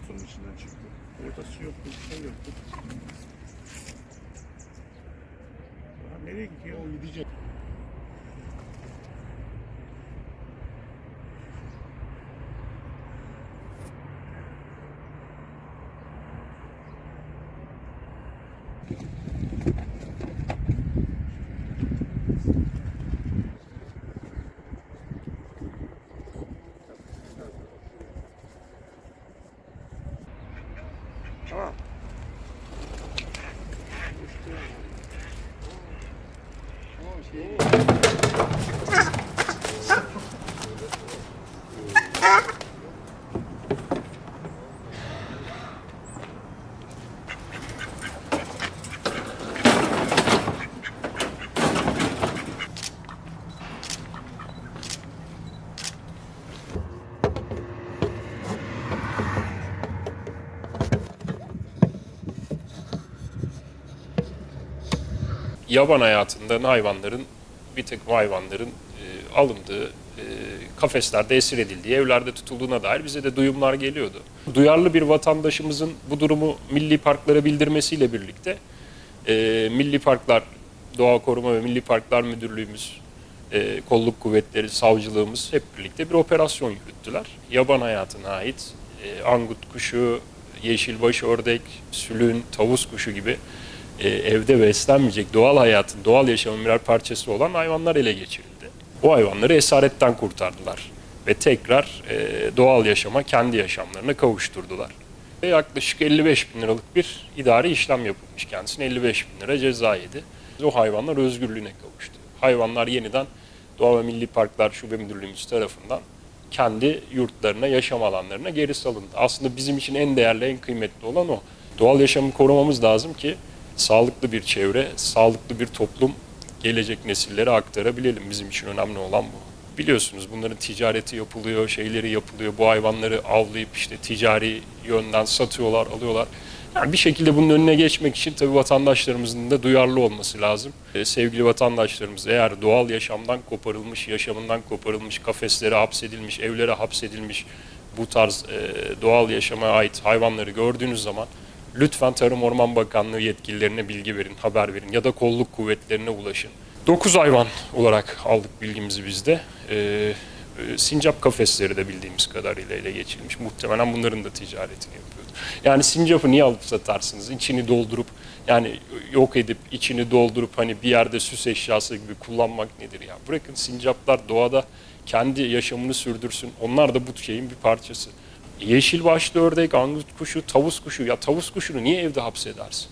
kutunun içinden çıktı. Ortası yoktu, bir şey yoktu. Ya nereye gidiyor? O gidecek. Tamam. Yaban hayatından hayvanların bir takım hayvanların e, alındığı, e, kafeslerde esir edildiği, evlerde tutulduğuna dair bize de duyumlar geliyordu. Duyarlı bir vatandaşımızın bu durumu milli parklara bildirmesiyle birlikte e, Milli Parklar, Doğa Koruma ve Milli Parklar Müdürlüğümüz, e, kolluk kuvvetleri, savcılığımız hep birlikte bir operasyon yürüttüler. Yaban hayatına ait e, angut kuşu, yeşilbaş ördek, sülün, tavus kuşu gibi e, evde beslenmeyecek doğal hayatın, doğal yaşamın birer parçası olan hayvanlar ele geçirildi. O hayvanları esaretten kurtardılar ve tekrar e, doğal yaşama, kendi yaşamlarına kavuşturdular. Ve yaklaşık 55 bin liralık bir idari işlem yapılmış kendisine 55 bin lira ceza yedi. O hayvanlar özgürlüğüne kavuştu. Hayvanlar yeniden Doğa ve Milli Parklar Şube Müdürlüğümüz tarafından kendi yurtlarına, yaşam alanlarına geri salındı. Aslında bizim için en değerli, en kıymetli olan o. Doğal yaşamı korumamız lazım ki sağlıklı bir çevre, sağlıklı bir toplum gelecek nesillere aktarabilelim. Bizim için önemli olan bu. Biliyorsunuz bunların ticareti yapılıyor, şeyleri yapılıyor. Bu hayvanları avlayıp işte ticari yönden satıyorlar, alıyorlar. Yani bir şekilde bunun önüne geçmek için tabii vatandaşlarımızın da duyarlı olması lazım. Ee, sevgili vatandaşlarımız eğer doğal yaşamdan koparılmış, yaşamından koparılmış, kafeslere hapsedilmiş, evlere hapsedilmiş bu tarz e, doğal yaşama ait hayvanları gördüğünüz zaman lütfen Tarım Orman Bakanlığı yetkililerine bilgi verin, haber verin ya da kolluk kuvvetlerine ulaşın. 9 hayvan olarak aldık bilgimizi bizde. Ee, e, sincap kafesleri de bildiğimiz kadarıyla ele geçirilmiş. Muhtemelen bunların da ticaretini yapıyordu. Yani sincapı niye alıp satarsınız? İçini doldurup yani yok edip içini doldurup hani bir yerde süs eşyası gibi kullanmak nedir ya? Bırakın sincaplar doğada kendi yaşamını sürdürsün. Onlar da bu şeyin bir parçası. Yeşil başlı ördek, angut kuşu, tavus kuşu. Ya tavus kuşunu niye evde hapsedersin?